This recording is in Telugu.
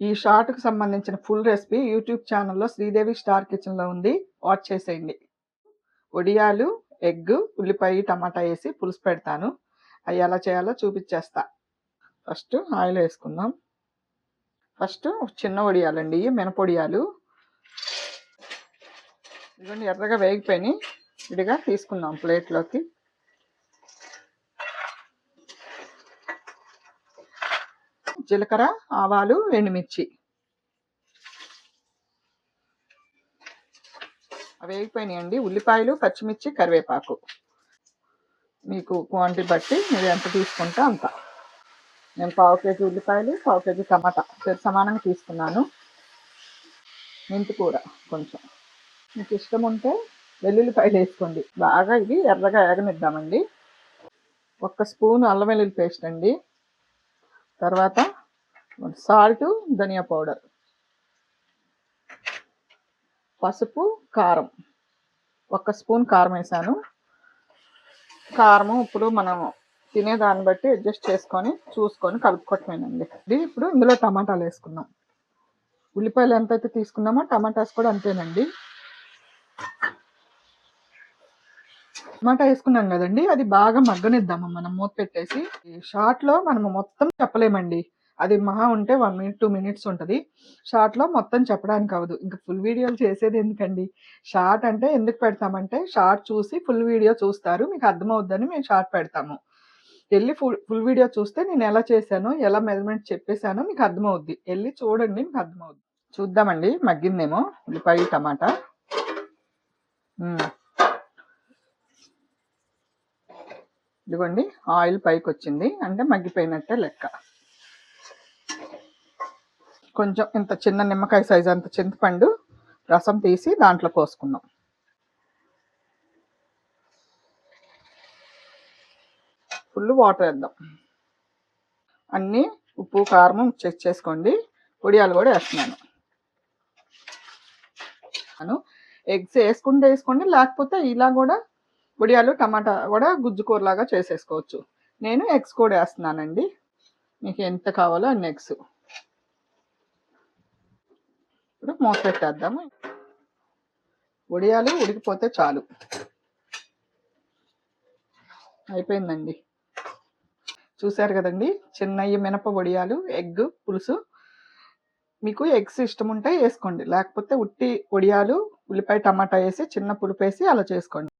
ఈ షార్ట్కి సంబంధించిన ఫుల్ రెసిపీ యూట్యూబ్ ఛానల్లో శ్రీదేవి స్టార్ కిచెన్లో ఉంది. వాచ్ చేసేయండి. వడియాలు ఎగ్ ఉల్లిపాయ టమాటా వేసి పులుసు పెడతాను. అవి ఎలా చేయాలో చూపించేస్తా. ఫస్ట్ ఆయిల్ వేసుకుందాం. ఫస్ట్ చిన్న వడియాలండి మినపొడియాలు. ఇదిగోండి ఎర్రగా వేగిపోయి విడిగా తీసుకుందాం ప్లేట్లోకి. జీలకర్ర ఆవాలు ఎండుమిర్చి. అవి వేగిపోయినాయండి ఉల్లిపాయలు పచ్చిమిర్చి కరివేపాకు. మీకు క్వాంటిటీ బట్టి మీరు ఎంత తీసుకుంటే అంత. నేను పావు కేజీ ఉల్లిపాయలు పావు కేజీ టమాటా. సరి సమానంగా తీసుకున్నాను. మెంతి కూర కొంచెం. మీకు ఇష్టం ఉంటే వెల్లుల్లిపాయలు వేసుకోండి. బాగా ఇది ఎర్రగా ఏగనిద్దామండి. ఒక్క స్పూన్ అల్లం వెల్లుల్లి పేస్ట్ అండి. తర్వాత సాల్ట్ ధనియా పౌడర్. పసుపు కారం. ఒక స్పూన్ కారం వేసాను. కారము ఇప్పుడు మనం తినేదాన్ని బట్టి అడ్జస్ట్ చేసుకొని చూసుకొని కలుపుకోవటమేనండి. ఇది ఇప్పుడు ఇందులో టమాటాలు వేసుకుందాం. ఉల్లిపాయలు ఎంత అయితే తీసుకున్నామో టమాటాస్ కూడా అంతేనండి. టమాటా వేసుకున్నాం కదండి అది బాగా మగ్గనిద్దాము మనం మూత పెట్టేసి. ఈ షార్ట్లో మనం మొత్తం చెప్పలేమండి. అది మహా ఉంటే వన్ మినిట్ టూ మినిట్స్ ఉంటుంది. షార్ట్లో మొత్తం చెప్పడానికి అవ్వదు. ఇంకా ఫుల్ వీడియోలు చేసేది ఎందుకండి? షార్ట్ అంటే ఎందుకు పెడతామంటే షార్ట్ చూసి ఫుల్ వీడియో చూస్తారు. మీకు అర్థమవుద్దని మేము షార్ట్ పెడతాము. వెళ్ళి ఫుల్ ఫుల్ వీడియో చూస్తే నేను ఎలా చేశాను ఎలా మెజర్మెంట్ చెప్పేశానో మీకు అర్థమవుద్ది. వెళ్ళి చూడండి మీకు అర్థమవుద్ది. చూద్దామండి మగ్గిందేమో ఉల్లిపాయ టమాటా. ఇదిగోండి ఆయిల్ పైకి వచ్చింది అంటే మగ్గిపోయినట్టే లెక్క. కొంచెం ఇంత చిన్న నిమ్మకాయ సైజ్ అంత చింతపండు రసం తీసి దాంట్లో పోసుకుందాం ఫుల్ వాటర్ వేద్దాం. అన్నీ ఉప్పు కారం చెక్ చేసుకోండి. పొడియాలు కూడా వేస్తున్నాను. ఎగ్స్ వేసుకుంటే వేసుకోండి లేకపోతే ఇలా కూడా వడియాలు టమాటా కూడా గుజ్జుకూరలాగా చేసేసుకోవచ్చు. నేను ఎగ్స్ కూడా వేస్తున్నానండి. మీకు ఎంత కావాలో అన్ని ఎగ్స్. ఇప్పుడు మూత పెట్టేద్దాము. వడియాలు ఉడికిపోతే చాలు. అయిపోయిందండి. చూశారు కదండి చిన్నయ్య మినప వడియాలు ఎగ్ పులుసు. మీకు ఎగ్స్ ఇష్టం ఉంటే వేసుకోండి. లేకపోతే ఉట్టి వడియాలు ఉల్లిపాయ టమాటా వేసి చిన్న పులుపు వేసి అలా చేసుకోండి.